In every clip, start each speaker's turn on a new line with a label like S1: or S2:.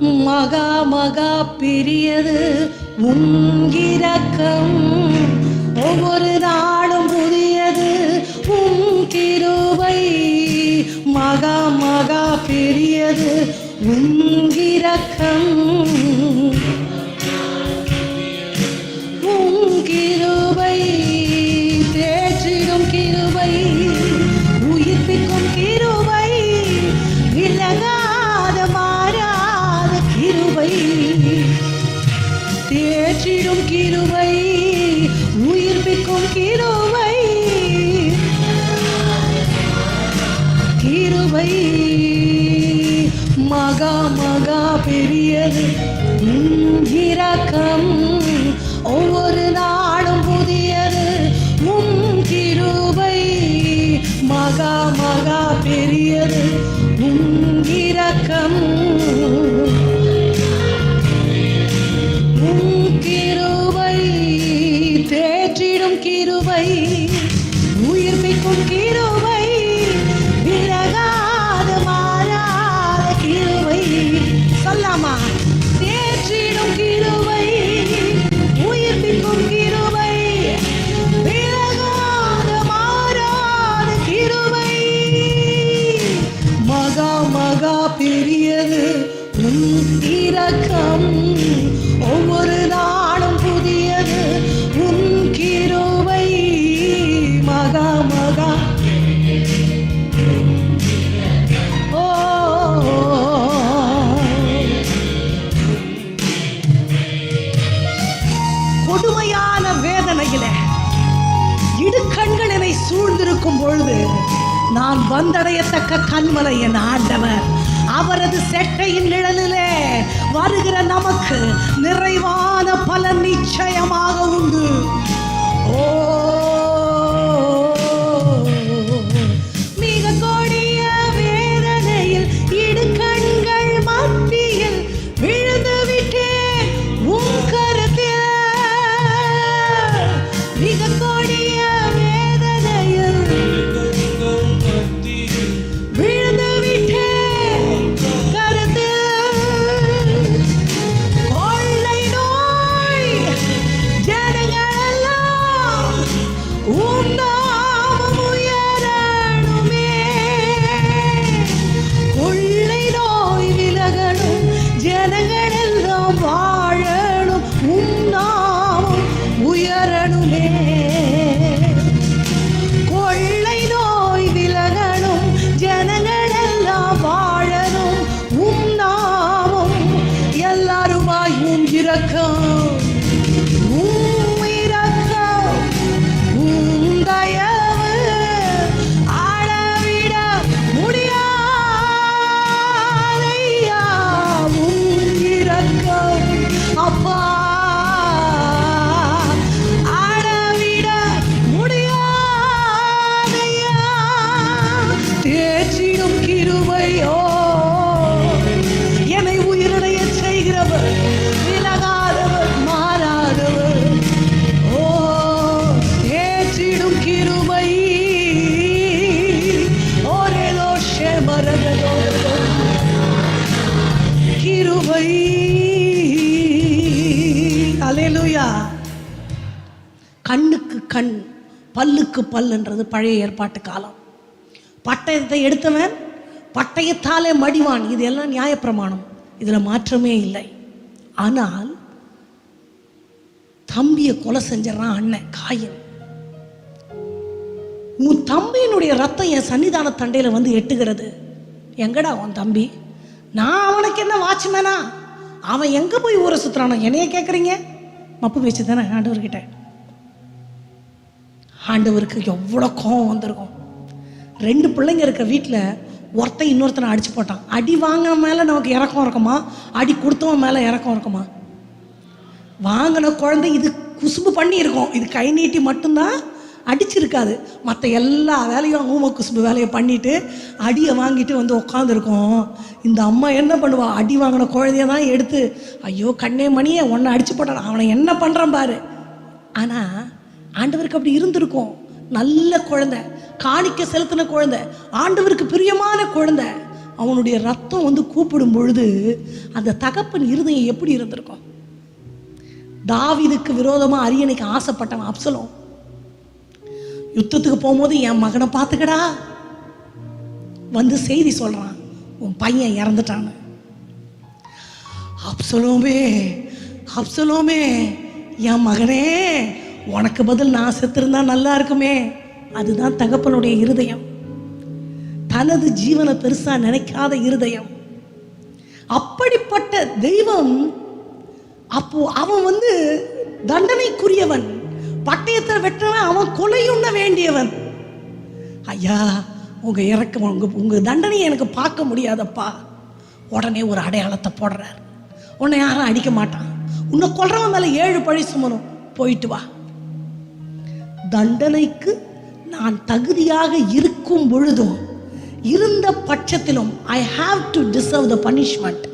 S1: மகா மகா பெரியது உங்கிரக்கம் ஒவ்வொரு நாளும் புதியது உம் கிருபை. மகா மகா பெரியது உங்கிரக்கம் இரக்கம் ஒவ்வொரு பொழுது நான் வந்தடையத்தக்க கண்மலை என் ஆண்டவர். அவரது செட்டையின் நிழலிலே வருகிற நமக்கு நிறைவான பலன் நிச்சயமாக உண்டு. ஓ பல்லுக்கு பல்லுன்றது பழைய ஏற்பாட்டு காலம். பட்டயத்தை எடுத்தவன் பட்டயத்தாலே மடிவான். இது எல்லாம் நியாயப்பிரமாணம். இதில் மாற்றமே இல்லை. ஆனால் தம்பியை கொலை செஞ்சிடறான் அண்ணன் காயன் உன் தம்பியினுடைய ரத்தம் என் சன்னிதான தண்டையில் வந்து எட்டுகிறது. எங்கடா உன் தம்பி? நான் அவனுக்கு என்ன வாட்ச்மேனா? அவன் எங்கே போய் ஊரை சுற்றுறானோ என்னைய கேட்குறீங்க மப்பு பேச்சு தானே ஆண்டவர்கிட்ட. ஆண்டவருக்கு எவ்வளோ கோவம் வந்திருக்கும். ரெண்டு பிள்ளைங்க இருக்க வீட்டில் ஒருத்தன் இன்னொருத்தனை அடிச்சு போட்டான். அடி வாங்கின மேலே நமக்கு இறக்கம் இருக்குமா? அடி கொடுத்தவன் மேலே இறக்கம் இருக்குமா? வாங்கின குழந்தை இது குசும்பு பண்ணி இருக்கும் இது கை நீட்டி மட்டும்தான் அடிச்சிருக்காது. மற்ற எல்லா வேலையும் ஊம குசும்பு வேலையை பண்ணிட்டு அடியை வாங்கிட்டு வந்து உட்காந்துருக்கோம் இந்த அம்மா என்ன பண்ணுவா? அடி வாங்கின குழந்தைய தான் எடுத்து ஐயோ கண்ணே மணியே உன்னை அடிச்சு போட்டான். அவனை என்ன பண்ணுறான் பாரு. ஆனால் ஆண்டவருக்கு அப்படி இருந்திருக்கும். நல்ல குழந்தை காணிக்க செலுத்தின குழந்தை ஆண்டவருக்கு பிரியமான குழந்தை. அவனுடைய ரத்தம் வந்து கூப்பிடும் பொழுது அந்த தகப்பன் இருதயம் எப்படி இருந்திருக்கும்? தாவிதுக்கு விரோதமாக அரியணைக்கு ஆசைப்பட்டவன் அப்சலோம். யுத்தத்துக்கு போகும்போது என் மகனை பார்த்துக்கடா. வந்து செய்தி சொல்றான் உன் பையன் இறந்துட்டான்னு. அப்சலோமே அப்சலோமே என் மகனே உனக்கு பதில் நான் செத்திருந்தா நல்லா இருக்குமே. அதுதான் தகப்பனுடைய இருதயம். தனது ஜீவனை பெருசா நினைக்காத இருதயம். அப்படிப்பட்ட தெய்வம் அப்போ அவன் வந்து தண்டனைக்குரியவன். பட்டயத்தை வெற்றவன் அவன் கொலையுண்ண வேண்டியவன். ஐயா உங்க இறக்கம் உங்க உங்க தண்டனையை எனக்கு பார்க்க முடியாதப்பா. உடனே ஒரு அடையாளத்தை போடுறார். உன்னை யாரும் அடிக்க மாட்டான். உன்னை கொல்றவன் மேல ஏழு பழி சுமரும். போயிட்டு வா. தண்டனைக்கு நான் தகுதியாக இருக்கும் பொழுதும் இருந்த பட்சத்திலும் I have to deserve the punishment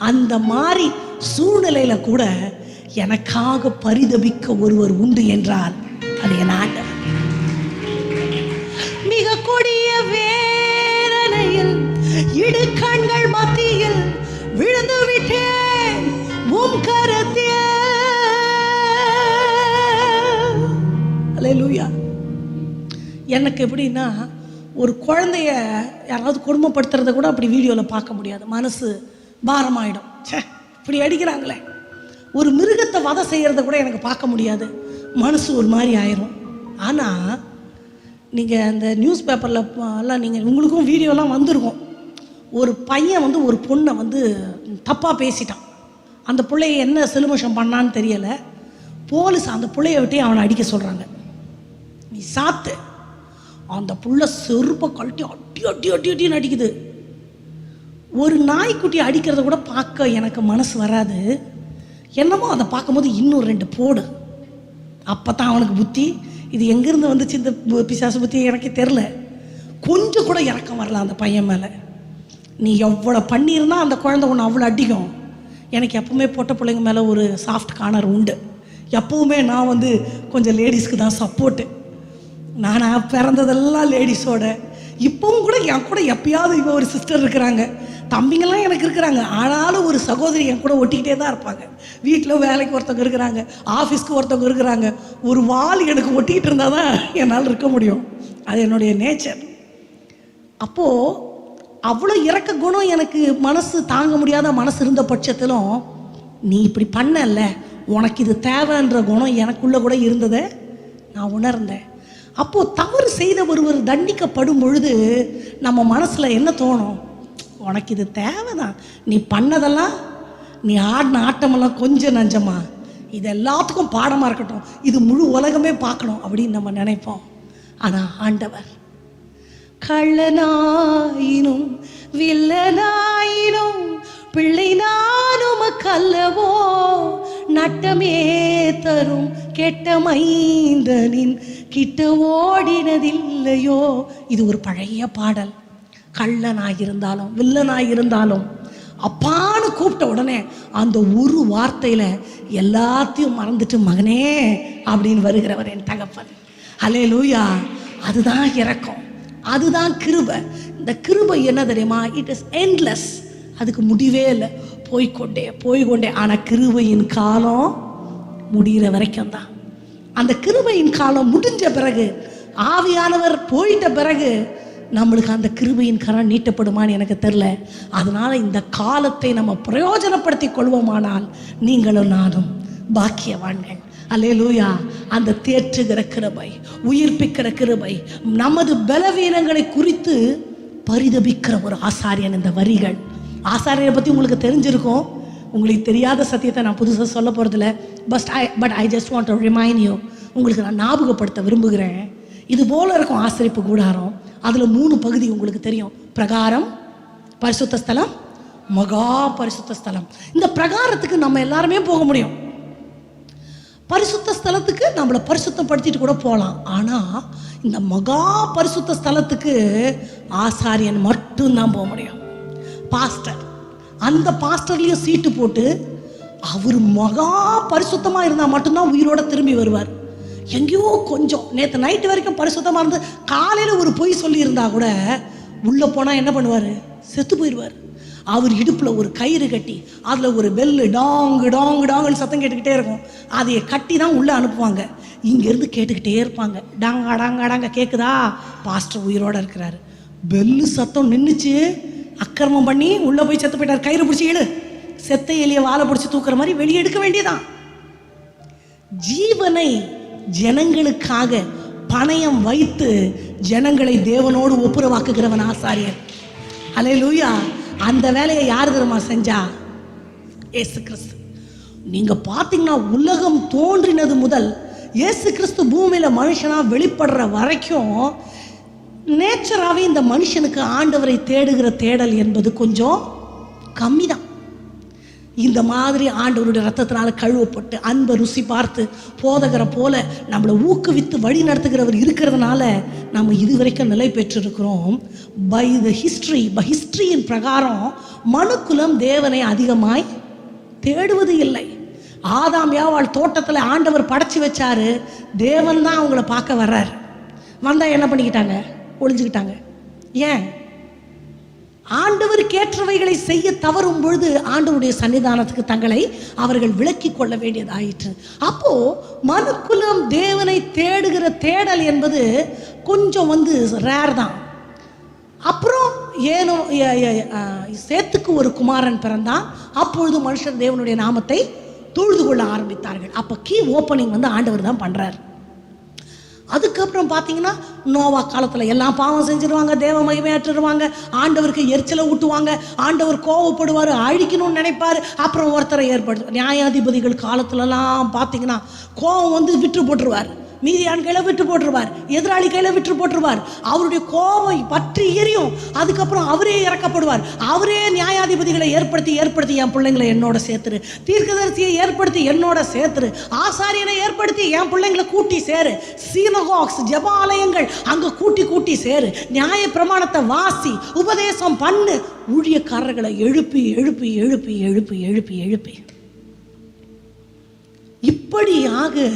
S1: அந்த மாதிரி சூழ்நிலையில கூட எனக்காக பரிதபிக்க ஒருவர் உண்டு என்றால் அது என் ஆண்டவர். மிக கொடிய வேதனையில் இடுக்கண்கள் மத்தியில் விழுந்து விட்டேன் உம் கரத்தில் அல்லேலூயா எனக்கு எப்படின்னா ஒரு குழந்தைய யாராவது கொடுமைப்படுத்துறத கூட அப்படி வீடியோவில் பார்க்க முடியாது. மனசு பாரமாயிடும். ச்சே இப்படி அடிக்கிறாங்களே. ஒரு மிருகத்தை வதை செய்கிறத கூட எனக்கு பார்க்க முடியாது. மனசு ஒரு மாதிரி ஆயிரும். ஆனால் நீங்கள் அந்த நியூஸ் பேப்பரில் எல்லாம் நீங்கள் உங்களுக்கும் வீடியோலாம் வந்திருக்கும். ஒரு பையன் வந்து ஒரு பொண்ணை வந்து தப்பாக பேசிட்டான். அந்த பிள்ளைய என்ன செலுமோஷம் பண்ணான்னு தெரியலை. போலீஸ் அந்த பிள்ளைய விட்டே அவனை அடிக்க சொல்கிறாங்க நீ சாத்து. அந்த புள்ள செருப்பை கழட்டி அட்டி அட்டி அட்டி அட்டின்னு அடிக்குது. ஒரு நாய்க்குட்டி அடிக்கிறத கூட பார்க்க எனக்கு மனசு வராது. என்னமோ அதை பார்க்கும்போது இன்னும் ரெண்டு போடு. அப்போ தான் அவனுக்கு புத்தி. இது எங்கேருந்து வந்துச்சு இந்த பு- பிசாசு புத்தி எனக்கே தெரில கொஞ்சம் கூட இறக்கம் வரல அந்த பையன் மேலே. நீ எவ்வளோ பண்ணியிருந்தா அந்த குழந்தை ஒன்று அவ்வளோ அடிக்கும். எனக்கு எப்பவுமே பொட்ட பிள்ளைங்க மேலே ஒரு சாஃப்ட் கார்னர் உண்டு. எப்பவுமே நான் வந்து கொஞ்சம் லேடிஸ்க்கு தான் சப்போர்ட்டு நான் பிறந்ததெல்லாம் லேடிஸோட. இப்பவும் கூட என் கூட எப்பயாவது இப்போ ஒரு சிஸ்டர் இருக்கிறாங்க. தம்பிங்கெல்லாம் எனக்கு இருக்கிறாங்க. ஆனாலும் ஒரு சகோதரி என் கூட ஒட்டிக்கிட்டே தான் இருப்பாங்க. வீட்டில் வேலைக்கு ஒருத்தவங்க இருக்கிறாங்க. ஆஃபீஸ்க்கு ஒருத்தவங்க இருக்கிறாங்க. ஒரு வாள் எனக்கு ஒட்டிக்கிட்டு இருந்தால் தான் என்னால் இருக்க முடியும். அது என்னுடைய நேச்சர் அப்போது அவ்வளோ இறக்க குணம் எனக்கு மனசு தாங்க முடியாத மனசு இருந்த பட்சத்திலும் நீ இப்படி பண்ணல உனக்கு இது தேவைன்ற குணம் எனக்குள்ளே கூட இருந்ததை நான் உணர்ந்தேன். அப்போது தவறு செய்த ஒருவர் தண்டிக்கப்படும் பொழுது நம்ம மனசில் என்ன தோணும்? உனக்கு இது தேவைதான். நீ பண்ணதெல்லாம் நீ ஆடின ஆட்டமெல்லாம் கொஞ்சம் நஞ்சமா? இது எல்லாத்துக்கும் பாடமாக இருக்கட்டும். இது முழு உலகமே பார்க்கணும் அப்படின்னு நம்ம நினைப்போம். ஆனால் ஆண்டவர் கள்ளனாயினும் வில்லனாயினும் பிள்ளை நானும் கல்லவோ நட்டமே தரும் கெட்ட மைந்தனின் கிட்ட ஓடினதில்லையோ? இது ஒரு பழைய பாடல். கள்ளனாயிருந்தாலும் வில்லனாயிருந்தாலும். அப்பான்னு கூப்பிட்ட உடனே அந்த ஒரு வார்த்தையில எல்லாத்தையும் மறந்துட்டு மகனே அப்படின்னு வருகிறவர் என் தகப்பன். அலே லூயா அதுதான் இறக்கம் அதுதான் கிருபை. இந்த கிருபை என்ன தெரியுமா? இட் இஸ் எண்ட்லெஸ் அதுக்கு முடிவே இல்லை. போய்கொண்டே போய்கொண்டே. ஆனால் கிருபையின் காலம் முடிகிற வரைக்கும் தான் அந்த கிருபையின் காலம் முடிஞ்ச பிறகு ஆவியானவர் போயிட்ட பிறகு நம்மளுக்கு அந்த கிருபையின் கரம் நீட்டப்படுமான்னு எனக்கு தெரில அதனால் இந்த காலத்தை நம்ம பிரயோஜனப்படுத்தி கொள்வோமானால் நீங்களும் நானும் பாக்கியவான்கள். அல்லேலூயா. அந்த தேற்றுகிற கிருபை உயிர்ப்பிக்கிற கிருபை நமது பலவீனங்களை குறித்து பரிதபிக்கிற ஒரு ஆசாரியன் இந்த வரிகள். ஆசாரியரை பற்றி உங்களுக்கு தெரிஞ்சிருக்கும். உங்களுக்கு தெரியாத சத்தியத்தை நான் புதுசாக சொல்ல போகிறதில்ல but I but I just want to remind you உங்களுக்கு நான் ஞாபகப்படுத்த விரும்புகிறேன். இது போல் இருக்கும் ஆசிரிப்பு கூடாரம். அதில் மூணு பகுதி உங்களுக்கு தெரியும். பிரகாரம் பரிசுத்த ஸ்தலம் மகா பரிசுத்த ஸ்தலம். இந்த பிரகாரத்துக்கு நம்ம எல்லாருமே போக முடியும். பரிசுத்த ஸ்தலத்துக்கு நம்மளை பரிசுத்தப்படுத்திட்டு கூட போகலாம் ஆனால் இந்த மகா பரிசுத்த ஸ்தலத்துக்கு ஆசாரியன் மட்டும்தான் போக முடியும். பாஸ்டர் அந்த பாஸ்டர்லேயும் சீட்டு போட்டு அவர் மகா பரிசுத்தமாக இருந்தால் மட்டும்தான் உயிரோட திரும்பி வருவார். எங்கேயோ கொஞ்சம் நேற்று நைட்டு வரைக்கும் பரிசுத்தமாக இருந்து காலையில் ஒரு பொய் சொல்லியிருந்தா கூட உள்ளே போனால் என்ன பண்ணுவார்? செத்து போயிடுவார். அவர் இடுப்பில் ஒரு கயிறு கட்டி அதில் ஒரு பெல்லு டாங்கு டாங்கு டாங்குன்னு சத்தம் கேட்டுக்கிட்டே இருக்கும். அதையை கட்டி தான் உள்ளே அனுப்புவாங்க. இங்கேருந்து கேட்டுக்கிட்டே இருப்பாங்க. டாங்கா டாங்கா டாங்க கேட்குதா பாஸ்டர் உயிரோட இருக்கிறாரு. பெல்லு சத்தம் நின்றுச்சு அக்கிரமம் பண்ணி உள்ளே போய் செத்து போயிட்டார். கயிறு பிடிச்சி இழு. செத்த எலியை வாழை பிடிச்சி தூக்குற மாதிரி வெளியே எடுக்க வேண்டியதான் ஜீவனை ஜனங்களுக்காக பணயம் வைத்து ஜனங்களை தேவனோடு ஒப்புரவாக்குகிறவன் ஆசாரியர் அலே லூயா அந்த வேலையை யார் தெரியுமா செஞ்சா? ஏசு கிறிஸ்து. நீங்க பார்த்தீங்கன்னா உலகம் தோன்றினது முதல் இயேசு கிறிஸ்து பூமியில மனுஷனா வெளிப்படுற வரைக்கும் நேச்சராகவே இந்த மனுஷனுக்கு ஆண்டவரை தேடுகிற தேடல் என்பது கொஞ்சம் கம்மி தான் இந்த மாதிரி ஆண்டவருடைய ரத்தத்தினால கழுவப்பட்டு அன்பை ருசி பார்த்து போதகரை போல நம்மளை ஊக்குவித்து வழி நடத்துகிறவர் இருக்கிறதுனால நம்ம இதுவரைக்கும் நிலை பெற்றிருக்கிறோம். பை த ஹிஸ்ட்ரி பை ஹிஸ்ட்ரியின் பிரகாரம் மனுக்குலம் தேவனை அதிகமாய் தேடுவது இல்லை. ஆதாம் யாவாள் தோட்டத்தில் ஆண்டவர் படைச்சி வச்சாரு தேவன் தான் அவங்கள பார்க்க வர்றார். வந்தால் என்ன பண்ணிக்கிட்டாங்க? ஒளிஞ்சுக்கிட்டாங்க. ஏன்? ஆண்டவருக்கு ஏற்றவைகளை செய்ய தவறும் பொழுது ஆண்டவருடைய சன்னிதானத்துக்கு தங்களை அவர்கள் விளக்கி கொள்ள வேண்டியதாயிற்று. அப்போ மனுக்குலம் தேவனை தேடுகிற தேடல் என்பது கொஞ்சம் வந்து ரேர் தான். அப்புறம் ஏனோ சேத்துக்கு ஒரு குமாரன் பிறந்தான். அப்பொழுது மனுஷர் தேவனுடைய நாமத்தை தொழுது கொள்ள ஆரம்பித்தார்கள். அப்போ கீ ஓப்பனிங் வந்து ஆண்டவர் தான் பண்ணுறாரு அதுக்கப்புறம் பார்த்தீங்கன்னா நோவா காலத்தில் எல்லாம் பாவம் செஞ்சிருவாங்க தேவ மகிமையாற்றுருவாங்க ஆண்டவருக்கு எரிச்சலை ஊட்டுவாங்க ஆண்டவர் கோவப்படுவார் அழிக்கணும்னு நினைப்பார் அப்புறம் ஒருத்தரை ஏற்படுத்து நியாயாதிபதிகள் காலத்துலலாம் பார்த்தீங்கன்னா கோவம் வந்து விட்டு போட்டுருவார். மீதியான் கையில் விட்டு போட்டுருவார். எதிராளி கையில் விட்டு போட்டுருவார். அவருடைய கோபம் பற்றி எரியும். அதுக்கப்புறம் அவரே இறக்கப்படுவார். அவரே நியாயாதிபதிகளை ஏற்படுத்தி ஏற்படுத்தி என் பிள்ளைங்களை என்னோட சேர்த்துரு. தீர்க்கதரிசியை ஏற்படுத்தி என்னோட சேர்த்துரு. ஆசாரியனை ஏற்படுத்தி என் பிள்ளைங்களை கூட்டி சேரு. சீனகாக்ஸ் ஜெபாலயங்கள் அங்கே கூட்டி கூட்டி சேரு. நியாய பிரமாணத்தை வாசி உபதேசம் பண்ணு. ஊழியக்காரர்களை எழுப்பி எழுப்பி எழுப்பி எழுப்பி எழுப்பி எழுப்பி. இப்படியாக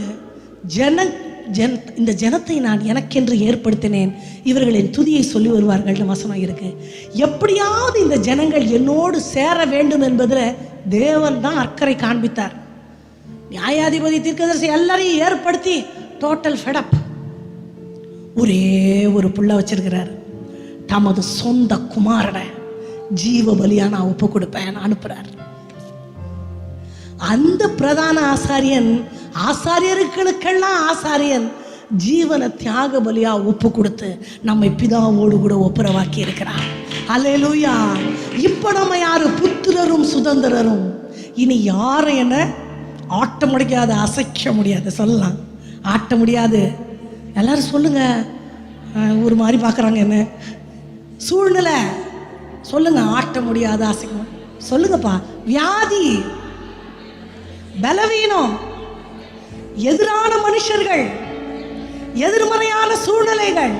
S1: ஜன ஜன இந்த ஜனத்தை நான் எனக்கென்று ஏற்படுத்தினேன். இவர்களின் துதியை சொல்லி வருவார்கள்னு வசனம் இருக்கு. எப்படியாவது இந்த ஜனங்கள் என்னோடு சேர வேண்டும் என்பதில் தேவன் தான் அக்கறை காண்பித்தார். நியாயாதிபதி தீர்க்கதரிசி எல்லாரையும் ஏற்படுத்தி டோட்டல் ஃபெடப் ஒரே ஒரு புள்ள வச்சிருக்கிறார். தமது சொந்த குமாரனை ஜீவ பலியா நான் ஒப்பு கொடுப்பேன் அனுப்புகிறார் அந்த பிரதான ஆசாரியன் ஆசாரியர்களுக்கெல்லாம் ஆசாரியன் ஜீவனை தியாக பலியா ஒப்பு கொடுத்து நம்மை பிதாவோடு கூட ஒப்புரவாக்கி இருக்கிறார் அலையலூயா இப்போ நம்ம யாரு? புத்திரரும் சுதந்திரரும். இனி யாரும் என்ன? ஆட்ட முடியாது அசைக்க முடியாது. சொல்லலாம். ஆட்ட முடியாது எல்லாரும் சொல்லுங்க. ஒரு மாதிரி பார்க்குறாங்க என்ன? சூழ்நிலை. சொல்லுங்க. ஆட்ட முடியாது அசைக்க சொல்லுங்கப்பா. வியாதி. பலவீனம். எதிரான மனுஷர்கள் எதிர்மறையான சூழ்நிலைகள்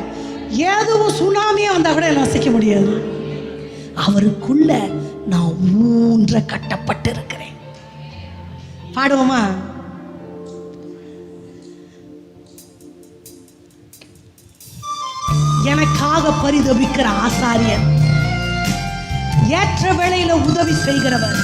S1: ஏதும் சுனாமியா வந்தால் கூட என்ன அசைக்க முடியாது. அவருக்குள்ள நான் ஊன்ற கட்டப்பட்டு இருக்கிறேன் பாடுவோமா? எனக்காக பரிதபிக்கிற ஆசாரியர் ஏற்ற வேளையில உதவி செய்கிறவர்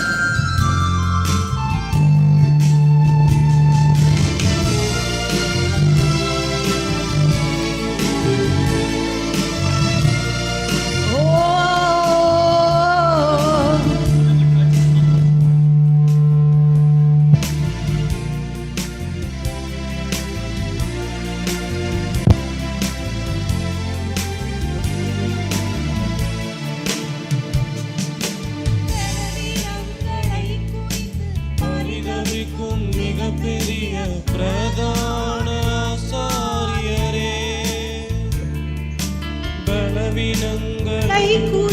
S2: பலவீனங்கள்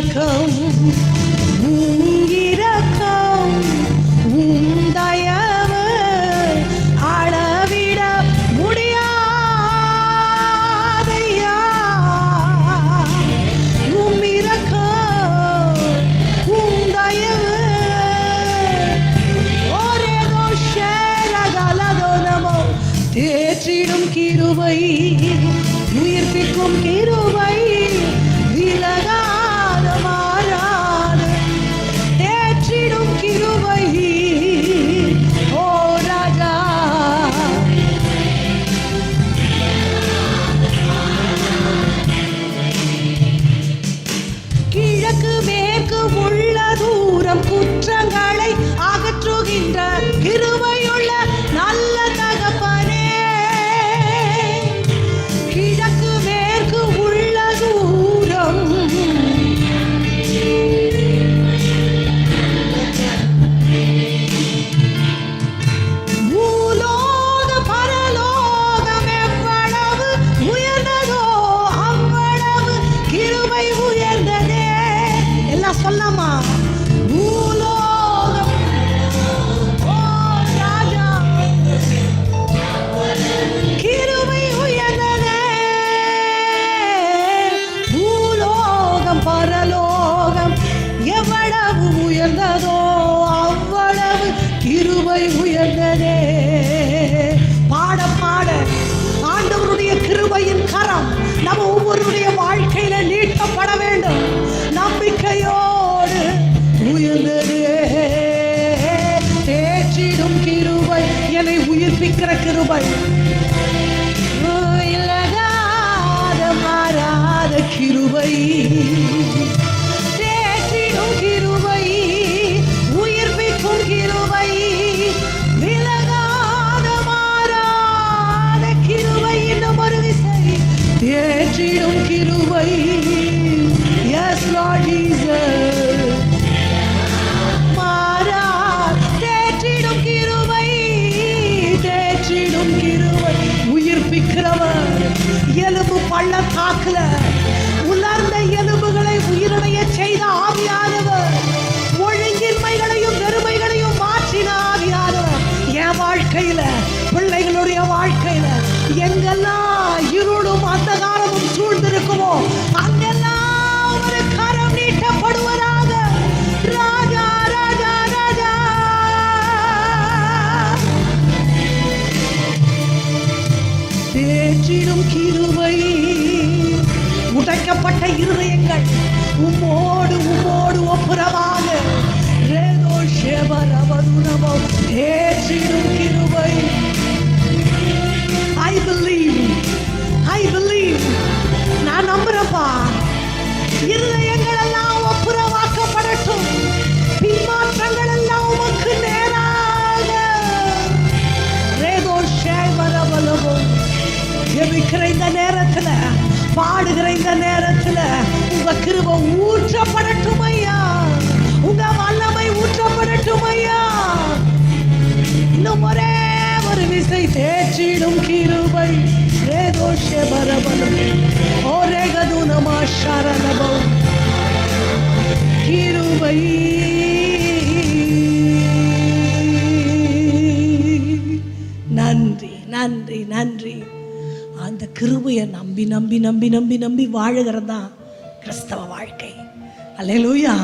S1: இரக்கம் உம் இரக்கம் உம் தயவு அளவிட முடியாதையா? உம் இரக்கம் உம் தயவு ஒரேதோ ஷேரகலதோ நமோ தேற்றிடும் கிருபை உயிர்ப்பிக்கும் கிருபை. உயிர்ப்பிக்கிற கிருபை தேற்றிடும் உடைக்கப்பட்ட இருதயங்கள் உம்மோடு உம்மோடு ஒப்புரவாக. ரேதோ ஷேபரவதுனமோ ஏ சிறு கிருவை கேட்கிற இந்த நேரத்துல பாடுகிற இந்த நேரத்துல உங்க கிருப ஊற்றப்படட்டும் ஐயா. உங்க வல்லமை ஊற்றப்படட்டும் ஐயா. இன்னும் ஒரே ஒரு விசை தேச்சிடும் கிருபை. ரேதோ ஷேவரவலவோ ஓ ரேகதுனமா சரணபம் கிருபை. நன்றி நன்றி நன்றி. அந்த கிருபையை நம்பி நம்பி நம்பி நம்பி நம்பி வாழுகிறது தான் கிறிஸ்தவ வாழ்க்கை. அல்லையா